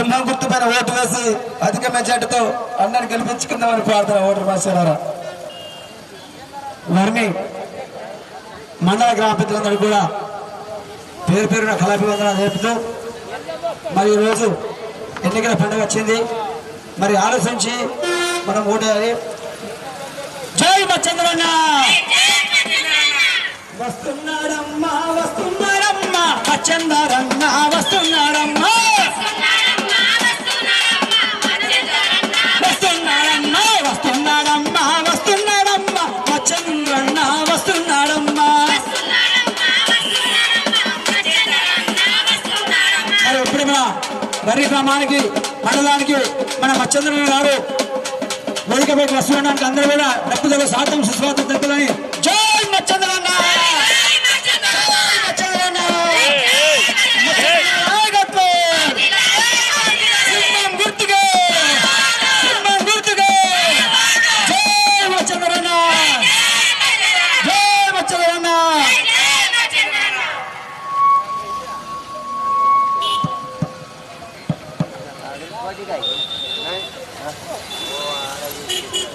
సింహం గుర్తు పైన ఓటు వేసి అధిక మెజార్టీతో అన్నని గెలిపించుకుందామని ప్రార్థన ఓటర్ మాస్టర్ వారిని మండల గ్రామ పెద్దలందరూ కూడా పేరు పేరున కళాభివందన నేర్పుతూ మరి ఈరోజు ఎన్నికల పండుగ వచ్చింది. మరి ఆలోచించి మనం ఓటేయాలి. జై మచ్చంద్రన్న వస్తున్నాడమ్మా వస్తున్నాడమ్మా మచ్చందరన్న వస్తున్నాడమ్మా! వరి గ్రామానికి మండలానికి మన మచ్చంద్రన్న గారు వేదిక పైకి వస్తున్నాడానికి అందరూ కూడా తప్పుదల స్వాగతం సుస్వాగతం తప్పులని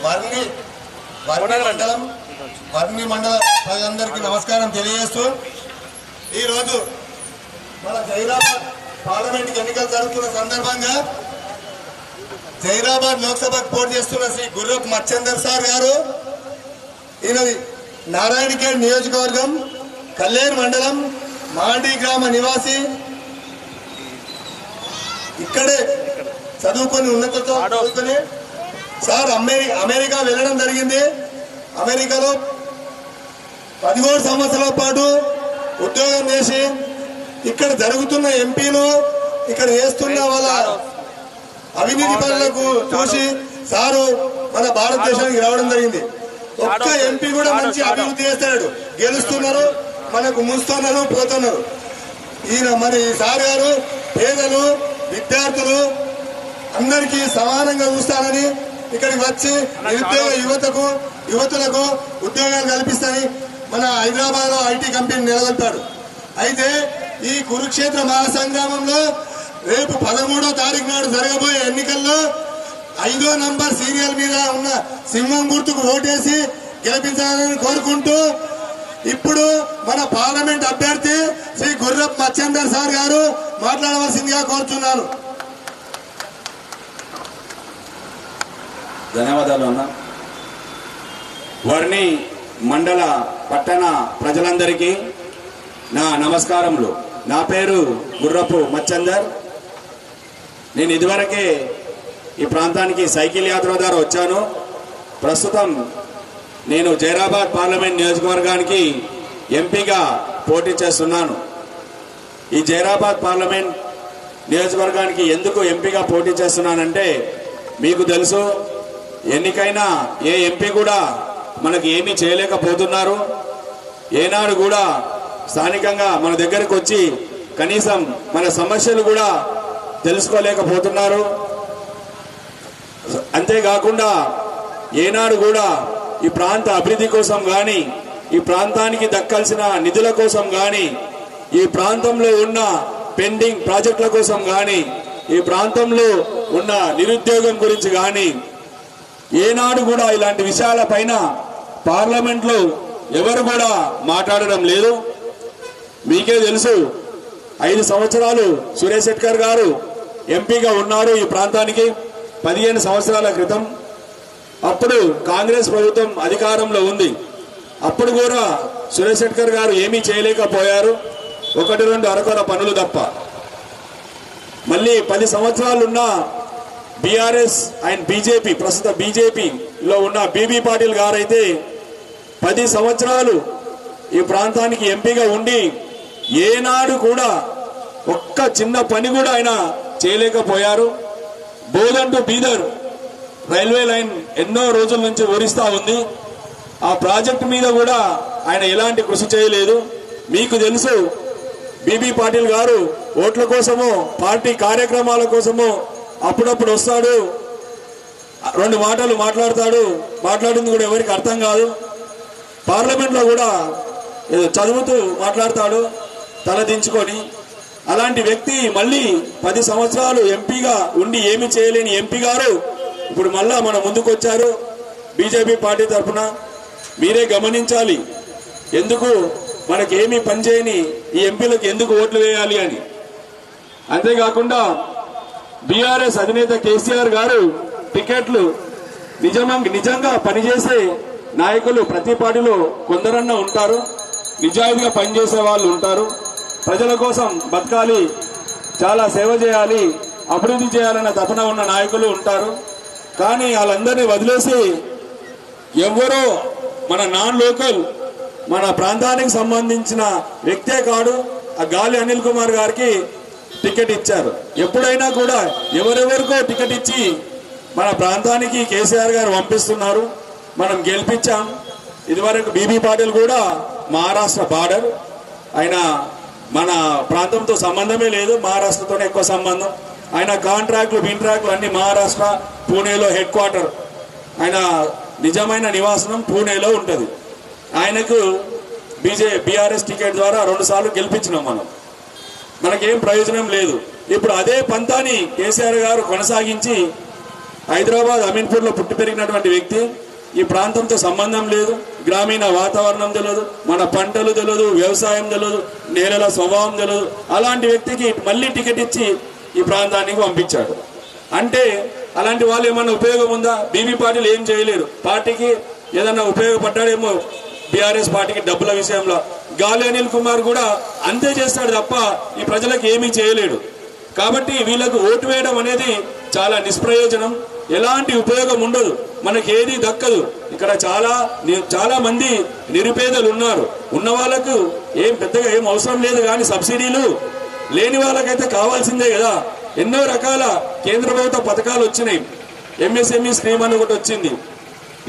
వర్ణి వర్ణి మండలం వర్ణి మండల ప్రజలందరికీ నమస్కారం తెలియజేస్తూ ఈరోజు మన జైరాబాద్ పార్లమెంట్ ఎన్నికలు జరుగుతున్న సందర్భంగా జైరాబాద్ లోక్సభకు పోటీ చేస్తున్న శ్రీ గుర్రపు మచ్చందర్ సార్ గారు ఈయనది నారాయణఖేడ్ నియోజకవర్గం కల్లేరు మండలం మాండి గ్రామ నివాసి. ఇక్కడే చదువుకొని ఉన్నతతో చదువుకొని సార్ అమెరి అమెరికా వెళ్ళడం జరిగింది. అమెరికాలో పదిహేడు సంవత్సరాల పాటు ఉద్యోగం చేసి ఇక్కడ జరుగుతున్న ఎంపీలు ఇక్కడ చేస్తున్న వాళ్ళ అవినీతి పనులకు చూసి సారు మన భారతదేశానికి రావడం జరిగింది. ఒక్క ఎంపీ కూడా మంచి అభివృద్ధి చేస్తాడు. గెలుస్తున్నారు మనకు ముంచుతున్నారు పోతున్నారు. ఈయన మరి సార్ గారు పేదలు విద్యార్థులు అందరికీ సమానంగా చూస్తానని ఇక్కడికి వచ్చి నిరుద్యోగ యువతకు యువతులకు ఉద్యోగాలు కల్పిస్తాయి మన హైదరాబాద్లో ఐటీ కంపెనీ నిలబెట్టాడు అయితే ఈ కురుక్షేత్ర మహాసంగ్రామంలో రేపు పదమూడో తారీఖు నాడు జరగబోయే ఎన్నికల్లో ఐదో నంబర్ సీరియల్ మీద ఉన్న సింహం గుర్తుకు ఓటేసి గెలిపించాలని కోరుకుంటూ ఇప్పుడు మన పార్లమెంట్ అభ్యర్థి శ్రీ గుర్రప్ మచ్చందర్ సార్ గారు మాట్లాడవలసిందిగా కోరుతున్నాను ధన్యవాదాలు అన్న. వర్ణి మండల పట్టణ ప్రజలందరికీ నా నమస్కారములు. నా పేరు గుర్రపు మచ్చందర్. నేను ఇదివరకే ఈ ప్రాంతానికి సైకిల్ యాత్ర ద్వారా వచ్చాను. ప్రస్తుతం నేను జైరాబాద్ పార్లమెంట్ నియోజకవర్గానికి ఎంపీగా పోటీ చేస్తున్నాను. ఈ జైరాబాద్ పార్లమెంట్ నియోజకవర్గానికి ఎందుకు ఎంపీగా పోటీ చేస్తున్నానంటే మీకు తెలుసు ఎన్నికైనా ఏ ఎంపీ కూడా మనకి ఏమీ చేయలేకపోతున్నారు. ఏనాడు కూడా స్థానికంగా మన దగ్గరకు వచ్చి కనీసం మన సమస్యలు కూడా తెలుసుకోలేకపోతున్నారు. అంతేకాకుండా ఏనాడు కూడా ఈ ప్రాంత అభివృద్ధి కోసం కానీ ఈ ప్రాంతానికి దక్కాల్సిన నిధుల కోసం కానీ ఈ ప్రాంతంలో ఉన్న పెండింగ్ ప్రాజెక్టుల కోసం కానీ ఈ ప్రాంతంలో ఉన్న నిరుద్యోగం గురించి కానీ ఏనాడు కూడా ఇలాంటి విషయాల పైన పార్లమెంట్లో ఎవరు కూడా మాట్లాడడం లేదు. మీకే తెలుసు ఐదు సంవత్సరాలు సురేష్ శెట్కర్ గారు ఎంపీగా ఉన్నారు ఈ ప్రాంతానికి పదిహేను సంవత్సరాల క్రితం. అప్పుడు కాంగ్రెస్ ప్రభుత్వం అధికారంలో ఉంది. అప్పుడు కూడా సురేష్ శెట్కర్ గారు ఏమీ చేయలేకపోయారు. ఒకటి రెండు అరకొర పనులు తప్ప. మళ్ళీ పది సంవత్సరాలున్న బీఆర్ఎస్ అండ్ బీజేపీ ప్రస్తుత బీజేపీలో ఉన్న బీబీ పాటిల్ గారైతే పది సంవత్సరాలు ఈ ప్రాంతానికి ఎంపీగా ఉండి ఏనాడు కూడా ఒక్క చిన్న పని కూడా ఆయన చేయలేకపోయారు. Bodhan to Bidar railway line ఎన్నో రోజుల నుంచి ఊరిస్తా ఉంది. ఆ ప్రాజెక్టు మీద కూడా ఆయన ఎలాంటి కృషి చేయలేదు. మీకు తెలుసు బీబీ పాటిల్ గారు ఓట్ల కోసమో పార్టీ కార్యక్రమాల కోసమో అప్పుడప్పుడు వస్తాడు. రెండు మాటలు మాట్లాడతాడు. మాట్లాడింది కూడా ఎవరికి అర్థం కాదు. పార్లమెంట్లో కూడా ఏదో చదువుతూ మాట్లాడతాడు తలదించుకొని అలాంటి వ్యక్తి మళ్ళీ పది సంవత్సరాలు ఎంపీగా ఉండి ఏమి చేయలేని ఎంపీ గారు ఇప్పుడు మళ్ళా మన ముందుకు వచ్చారు బీజేపీ పార్టీ తరఫున మీరే గమనించాలి. ఎందుకు మనకేమీ పనిచేయని ఈ ఎంపీలకు ఎందుకు ఓట్లు వేయాలి అని. అంతేకాకుండా బీఆర్ఎస్ అధినేత కేసీఆర్ గారు టికెట్లు నిజమం నిజంగా పనిచేసే నాయకులు ప్రతి పార్టీలో కొందరన్నా ఉంటారు. నిజాయితీగా పనిచేసే వాళ్ళు ఉంటారు. ప్రజల కోసం బతకాలి చాలా సేవ చేయాలి అభివృద్ధి చేయాలన్న తపన ఉన్న నాయకులు ఉంటారు. కానీ వాళ్ళందరినీ వదిలేసి ఎవరో మన నాన్ లోకల్ మన ప్రాంతానికి సంబంధించిన వ్యక్తే కాడు. ఆ గాలి అనిల్ కుమార్ గారికి టికెట్ ఇచ్చారు. ఎప్పుడైనా కూడా ఎవరెవరికో టికెట్ ఇచ్చి మన ప్రాంతానికి కేసీఆర్ గారు పంపిస్తున్నారు. మనం గెలిపించాం. ఇదివరకు బీబీ పాటిల్ కూడా మహారాష్ట్ర బార్డర్. ఆయన మన ప్రాంతంతో సంబంధమే లేదు. మహారాష్ట్రతోనే ఎక్కువ సంబంధం. ఆయన కాంట్రాక్ట్లు బింట్రాక్ట్లు అన్ని మహారాష్ట్ర పూణేలో హెడ్ క్వార్టర్. ఆయన నిజమైన నివాసనం పూణేలో ఉంటుంది. ఆయనకు బీజే బీఆర్ఎస్ టికెట్ ద్వారా రెండుసార్లు గెలిపించినాం మనం. మనకేం ప్రయోజనం లేదు. ఇప్పుడు అదే పంతాని కేసీఆర్ గారు కొనసాగించి హైదరాబాద్ అమీన్పూర్లో పుట్టి పెరిగినటువంటి వ్యక్తి ఈ ప్రాంతంతో సంబంధం లేదు గ్రామీణ వాతావరణం తెలియదు మన పంటలు తెలియదు వ్యవసాయం తెలియదు నేలల స్వభావం తెలియదు. అలాంటి వ్యక్తికి మళ్ళీ టికెట్ ఇచ్చి ఈ ప్రాంతానికి పంపించాడు. అంటే అలాంటి వాళ్ళు ఏమన్నా ఉపయోగం ఉందా? బీబీ పార్టీలు ఏం చేయలేరు. పార్టీకి ఏదన్నా ఉపయోగపడ్డాడేమో బీఆర్ఎస్ పార్టీకి డబ్బుల విషయంలో. గాలి అనిల్ కుమార్ కూడా అంతే చేస్తాడు తప్ప ఈ ప్రజలకు ఏమీ చేయలేడు. కాబట్టి వీళ్ళకు ఓటు వేయడం అనేది చాలా నిష్ప్రయోజనం. ఎలాంటి ఉపయోగం ఉండదు. మనకి ఏది దక్కదు. ఇక్కడ చాలా చాలా మంది నిరుపేదలు ఉన్నారు. ఉన్న వాళ్ళకు ఏం పెద్దగా ఏం అవసరం లేదు కానీ సబ్సిడీలు లేని వాళ్ళకైతే కావాల్సిందే కదా. ఎన్నో రకాల కేంద్ర ప్రభుత్వ పథకాలు వచ్చినాయి. ఎంఎస్ఎంఈ స్కీమ్ అని ఒకటి వచ్చింది.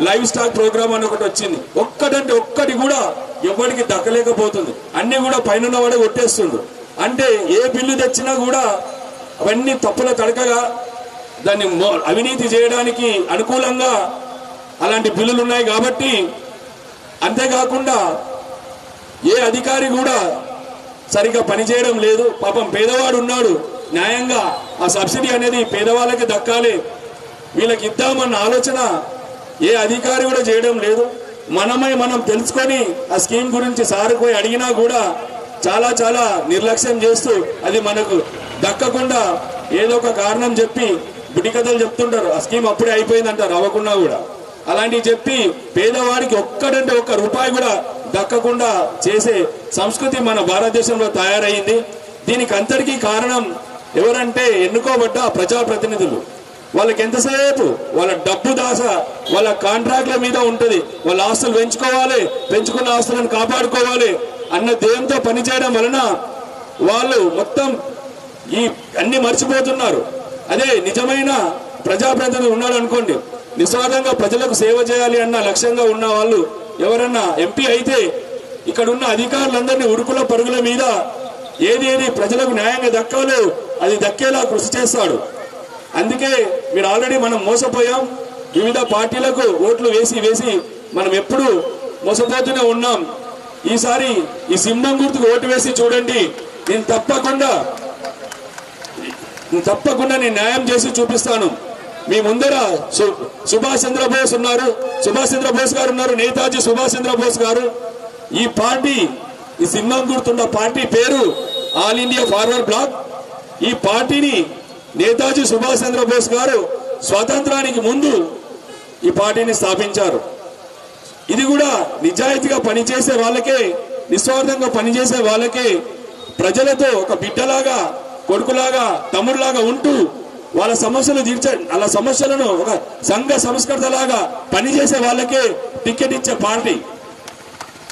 లైవ్ స్టాక్ ప్రోగ్రామ్ అని ఒకటి వచ్చింది. ఒక్కటంటే ఒక్కటి కూడా ఎవరికి దక్కలేకపోతుంది. అన్ని కూడా పైన వాడే కొట్టేస్తుండ్రు అంటే ఏ బిల్లు తెచ్చినా కూడా అవన్నీ తప్పుల తడకగా దాన్ని మో- అవినీతి చేయడానికి అనుకూలంగా అలాంటి బిల్లులు ఉన్నాయి కాబట్టి అంతేకాకుండా ఏ అధికారి కూడా సరిగ్గా పనిచేయడం లేదు. పాపం పేదవాడు ఉన్నాడు. న్యాయంగా ఆ సబ్సిడీ అనేది పేదవాళ్ళకి దక్కాలి. వీళ్ళకి ఇద్దామన్న ఆలోచన ఏ అధికారి కూడా చేయడం లేదు. మనమై మనం తెలుసుకొని ఆ స్కీమ్ గురించి సార్ పోయి అడిగినా కూడా చాలా చాలా నిర్లక్ష్యం చేస్తూ అది మనకు దక్కకుండా ఏదో ఒక కారణం చెప్పి బుడికథలు చెప్తుంటారు. ఆ స్కీమ్ అప్పుడే అయిపోయిందంటారు అవ్వకుండా కూడా. అలాంటివి చెప్పి పేదవాడికి ఒక్కడంటే ఒక్క రూపాయి కూడా దక్కకుండా చేసే సంస్కృతి మన భారతదేశంలో తయారైంది. దీనికి అంతటికీ కారణం ఎవరంటే ఎన్నుకోబడ్డ ప్రజాప్రతినిధులు. వాళ్ళకి ఎంతసేపు? వాళ్ళ డబ్బు దాస వాళ్ళ కాంట్రాక్ట్ల మీద ఉంటుంది. వాళ్ళ ఆస్తులు పెంచుకోవాలి పెంచుకున్న ఆస్తులను కాపాడుకోవాలి అన్న దేంతో పనిచేయడం వలన వాళ్ళు మొత్తం ఈ అన్ని మర్చిపోతున్నారు. అదే నిజమైన ప్రజాప్రతినిధి ఉన్నాడు అనుకోండి. నిస్వార్థంగా ప్రజలకు సేవ చేయాలి అన్న లక్ష్యంగా ఉన్న వాళ్ళు ఎవరన్నా ఎంపీ అయితే ఇక్కడ ఉన్న అధికారులందరినీ ఉరుకుల పరుగుల మీద ఏది ఏది ప్రజలకు న్యాయంగా దక్కాలో అది దక్కేలా కృషి చేస్తాడు. అందుకే మీరు ఆల్రెడీ మనం మోసపోయాం. వివిధ పార్టీలకు ఓట్లు వేసి వేసి మనం ఎప్పుడు మోసపోతూనే ఉన్నాం. ఈసారి ఈ సింహం గుర్తుకు ఓటు వేసి చూడండి. నేను తప్పకుండా తప్పకుండా నేను న్యాయం చేసి చూపిస్తాను. మీ ముందర సు- సుభాష్ చంద్రబోస్ ఉన్నారు. సుభాష్ చంద్రబోస్ గారు ఉన్నారు. నేతాజీ సుభాష్ చంద్రబోస్ గారు. ఈ పార్టీ ఈ సింహం గుర్తున్న పార్టీ పేరు ఆల్ ఇండియా ఫార్వర్డ్ బ్లాక్. ఈ పార్టీని నేతాజీ సుభాష్ చంద్రబోస్ గారు స్వాతంత్రానికి ముందు ఈ పార్టీని స్థాపించారు. ఇది కూడా నిజాయితీగా పనిచేసే వాళ్ళకే నిస్వార్థంగా పనిచేసే వాళ్ళకే ప్రజలతో ఒక బిడ్డలాగా కొడుకులాగా తమ్ముడులాగా ఉంటూ వాళ్ళ సమస్యలు తీర్చ వాళ్ళ సమస్యలను ఒక సంఘ సంస్కృతలాగా పనిచేసే వాళ్ళకే టికెట్ ఇచ్చే పార్టీ.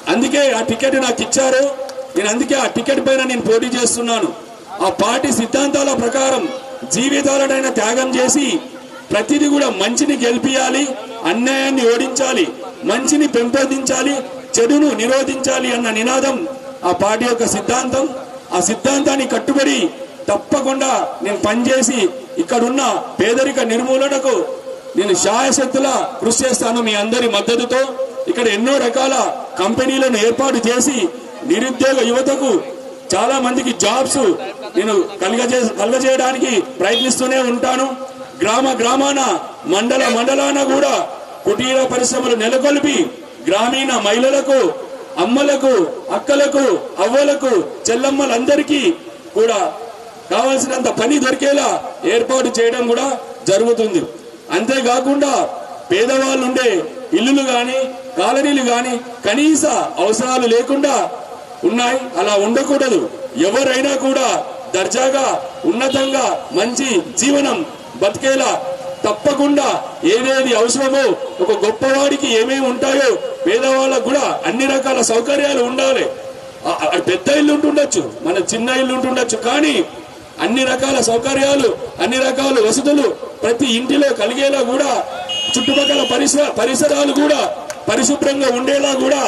అందుకే ఆ టికెట్ నాకు ఇచ్చారు. నేను అందుకే ఆ టికెట్ పైన నేను పోటీ చేస్తున్నాను. ఆ పార్టీ సిద్ధాంతాల ప్రకారం జీవితాలనైనా త్యాగం చేసి ప్రతిదీ కూడా మంచిని గెలిపియాలి అన్యాయాన్ని ఓడించాలి మంచిని పెంపొందించాలి చెడును నిరోధించాలి అన్న నినాదం ఆ పార్టీ యొక్క సిద్ధాంతం. ఆ సిద్ధాంతాన్ని కట్టుబడి తప్పకుండా నేను పనిచేసి ఇక్కడున్న పేదరిక నిర్మూలనకు నేను శాయశక్తులా కృషి చేస్తాను మీ అందరి మద్దతుతో. ఇక్కడ ఎన్నో రకాల కంపెనీలను ఏర్పాటు చేసి నిరుద్యోగ యువతకు చాలా మందికి జాబ్స్ నేను కలుగజే కలుగజేయడానికి ప్రయత్నిస్తూనే ఉంటాను. గ్రామ గ్రామాన మండల మండలాన కూడా కుటీర పరిశ్రమలు నెలకొల్పి గ్రామీణ మహిళలకు అమ్మలకు అక్కలకు అవ్వలకు చెల్లమ్మలందరికీ కూడా కావాల్సినంత పని దొరికేలా ఏర్పాటు చేయడం కూడా జరుగుతుంది. అంతేకాకుండా పేదవాళ్ళు ఉండే ఇల్లులు కానీ కాలనీలు కానీ కనీస అవసరాలు లేకుండా ఉన్నాయి అలా ఉండకూడదు. ఎవరైనా కూడా దర్జాగా ఉన్నతంగా మంచి జీవనం బతికేలా తప్పకుండా ఏదేది అవసరమో ఒక గొప్పవాడికి ఏమేమి ఉంటాయో పేదవాళ్ళకు కూడా అన్ని రకాల సౌకర్యాలు ఉండాలి. ఆ- పెద్ద ఇల్లు ఉంటుండొచ్చు మన చిన్న ఇల్లు ఉంటుండొచ్చు కానీ అన్ని రకాల సౌకర్యాలు అన్ని రకాల వసతులు ప్రతి ఇంటిలో కలిగేలా కూడా చుట్టుపక్కల పరిసర పరిసరాలు కూడా పరిశుభ్రంగా ఉండేలా కూడా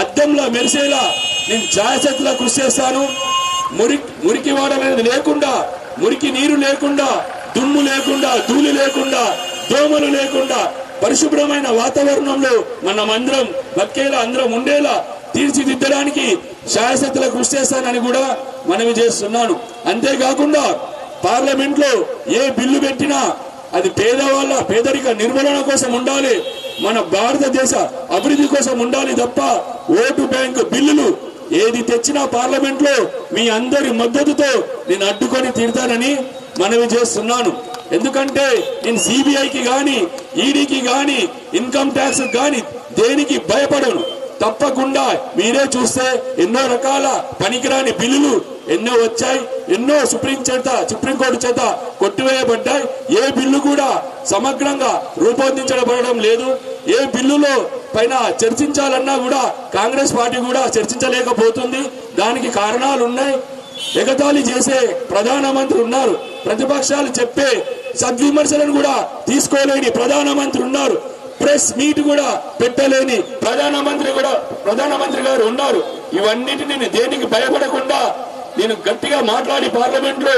అద్దంలా మెరిసేలా నేను ఛాయశక్తిలా కృషి చేస్తాను. మురికి మురికి వాడనేది లేకుండా మురికి నీరు లేకుండా దుమ్ము లేకుండా ధూళి లేకుండా దోమలు లేకుండా పరిశుభ్రమైన వాతావరణంలో మనమందరం బతికేలా అందరం ఉండేలా తీర్చిదిద్దడానికి శాయశక్తుల కృషి చేస్తానని కూడా మనవి చేస్తున్నాను. అంతేకాకుండా పార్లమెంట్లో ఏ బిల్లు పెట్టినా అది పేదవాళ్ళ పేదరిక నిర్మూలన కోసం ఉండాలి. మన భారతదేశ అభివృద్ధి కోసం ఉండాలి తప్ప ఓటు బ్యాంకు బిల్లులు ఏది తెచ్చినా పార్లమెంట్లో మీ అందరి మద్దతుతో నేను అడ్డుకొని తీరుతానని మనవి చేస్తున్నాను. ఎందుకంటే నేను సిబిఐకి గాని ఈడీకి గాని ఇన్కమ్ ట్యాక్స్ గాని దేనికి భయపడను. తప్పకుండా మీరే చూస్తే ఎన్నో రకాల పనికిరాని బిల్లులు ఎన్నో వచ్చాయి ఎన్నో సుప్రీం చేత సుప్రీంకోర్టు చేత కొట్టివేయబడ్డాయి. ఏ బిల్లు కూడా సమగ్రంగా రూపొందించబడడం లేదు. ఏ బిల్లులో పైన చర్చించాలన్నా కూడా కాంగ్రెస్ పార్టీ కూడా చర్చించలేకపోతుంది. దానికి కారణాలు ఉన్నాయి. ఎగతాళి చేసే ప్రధానమంత్రి ఉన్నారు. ప్రతిపక్షాలు చెప్పే సద్విమర్శలను కూడా తీసుకోలేని ప్రధానమంత్రి ఉన్నారు. ప్రెస్ మీట్ కూడా పెట్టలేని ప్రధానమంత్రి కూడా ప్రధానమంత్రి గారు ఉన్నారు. ఇవన్నిటిని దేనికి భయపడకుండా నేను గట్టిగా మాట్లాడి పార్లమెంట్లో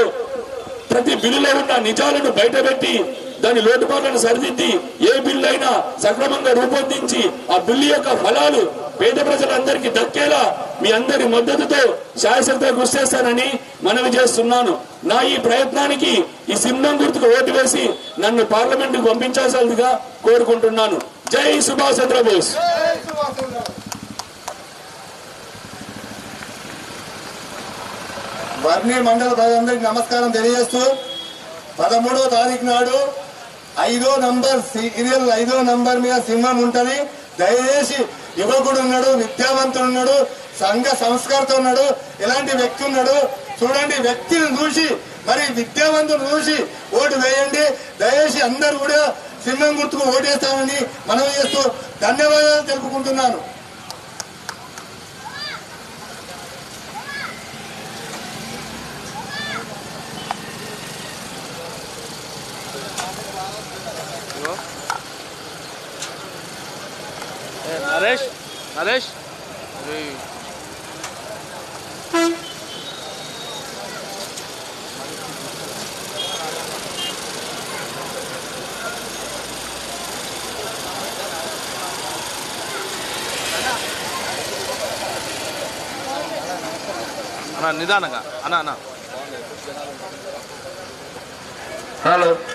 ప్రతి బిల్లులో ఉన్న నిజాలను బయటపెట్టి దాని లోటుపాట్లను సరిదిద్ది ఏ బిల్లు అయినా సక్రమంగా రూపొందించి ఆ బిల్లు యొక్క ఫలాలు పేద ప్రజలందరికీ దక్కేలా మీ అందరి మద్దతుతో శాయశక్తిగా కృషి చేస్తానని మనవి చేస్తున్నాను. నా ఈ ప్రయత్నానికి ఈ సింహం గుర్తుకు ఓటు వేసి నన్ను పార్లమెంట్కు పంపించాల్సిందిగా కోరుకుంటున్నాను. జై సుభాష్ చంద్రబోస్. వర్ణి మండల ప్రజలందరికీ నమస్కారం తెలియజేస్తూ పదమూడో తారీఖు నాడు ఐదో నంబర్ సీరియల్ ఐదో నంబర్ మీద సింహం ఉంటుంది. దయచేసి యువకుడు ఉన్నాడు విద్యావంతుడు ఉన్నాడు సంఘ సంస్కారత ఉన్నాడు ఇలాంటి వ్యక్తి ఉన్నాడు. చూడండి వ్యక్తిని చూసి మరి విద్యావంతుడు చూసి ఓటు వేయండి. దయచేసి అందరూ కూడా సింహం గుర్తుకు ఓటేస్తామని మనం చేస్తూ ధన్యవాదాలు తెలుపుకుంటున్నాను. నరేష్ నరేష్. అన్న నిదానంగా. అన్న అన్న. హలో.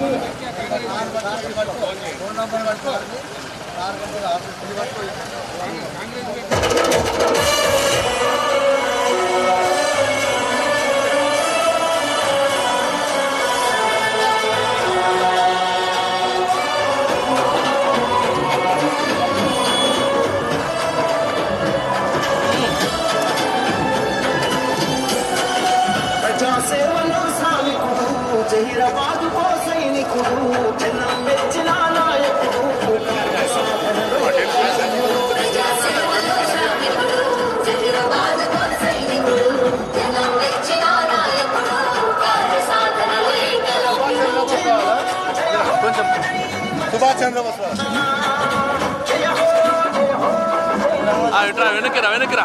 హలో ప్రజాసేవలో ఆ, ఇట్రా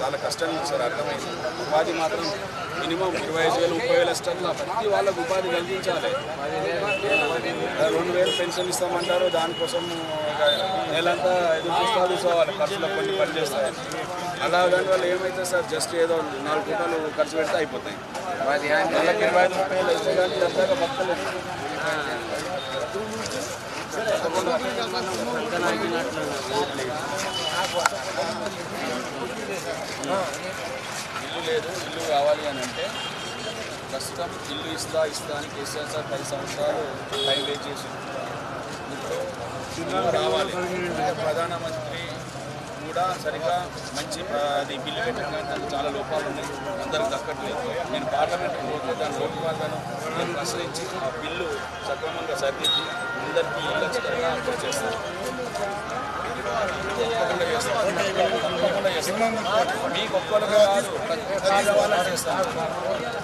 చాలా కష్టంగా ఉంది సార్ అర్థమైంది. ఉపాధి మాత్రం మినిమం ఇరవై ఐదు వేలు ముప్పై వేల స్టర్ల ప్రతి వాళ్ళకు ఉపాధి కలిగించాలి రెండు వేలు పెన్షన్ ఇస్తామంటారు దానికోసం నెలంతా ఎదురు చూస్తా చూసుకోవాలి కొన్ని పని చేస్తాయి. అలా దానివల్ల ఏమైతే సార్ జస్ట్ ఏదో నాలుగు రూపాయలు ఖర్చు పెడితే అయిపోతాయి. నెలకు ఇరవై ఐదు ముప్పై వేలు ఇస్తే కానీ అంతగా ఇల్లు లేదు ఇల్లు కావాలి అని అంటే ప్రస్తుతం ఇల్లు ఇస్తా ఇస్తా అని కేసీఆర్ సార్ పది సంవత్సరాలు టైం వేస్ట్ చేసి ఇప్పుడు రావాలి. ప్రధానమంత్రి కూడా సరిగా మంచి అది బిల్లు పెట్టడం దానికి చాలా లోపాలు ఉన్నాయి. అందరికి దక్కట్లేదు. నేను పార్లమెంట్కి పోతే దాని లోపాలను నేను ప్రశ్నించి ఆ బిల్లు సక్రమంగా సరిదిద్ది అందరికీ ఇల్లు ఖచ్చితంగా అప్లై చేస్తాను. తప్పకుండా చేస్తాను. మీకు ఒక్కరికి కాదు ప్రతి పేదవాళ్ళకి చేస్తాను.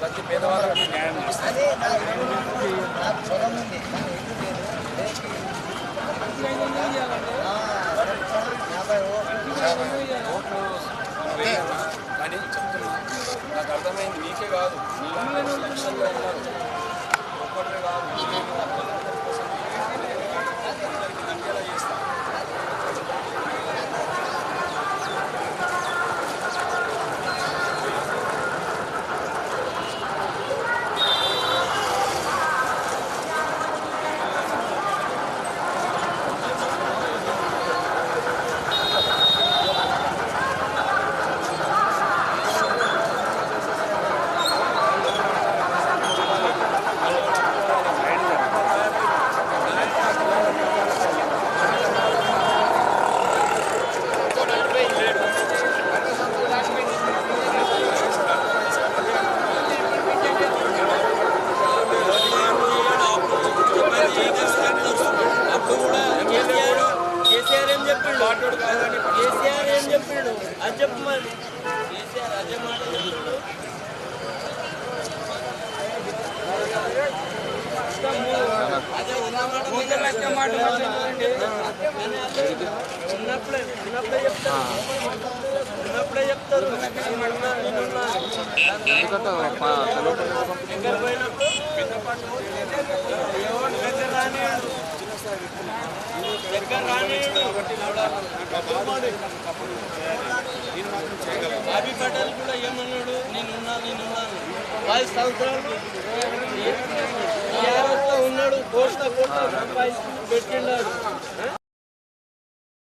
ప్రతి పేదవాళ్ళకి న్యాయం చేస్తాను. కానీ చెప్తున్నా నాకు అర్థమైంది. నీకే కాదు లక్షల్లో ఉన్నారు ఒక్కటే కాదు అందరికీ దండేలా చేస్తాను కేసీఆర్ ఏం చెప్పిండు కేసీఆర్ ఏం చెప్పిండు అది చెప్పు మరి కేసీఆర్ అదే మాట చెప్పిండు అదే ఉన్న మాట మీద లెక్క మాట మాట్లాడండి. కానీ అదే చిన్నప్పుడే చిన్నప్పుడే చెప్తారు చిన్నప్పుడే చెప్తారు ఎక్కడ పోయినప్పుడు దగ్గర దగ్గర బాబీ పటేల్ కూడా ఏమన్నాడు నేనున్నా నేనున్నాను పది సంవత్సరాలు ఉన్నాడు కోట్ల కోట్ల రూపాయలు పెట్టిన్నాడు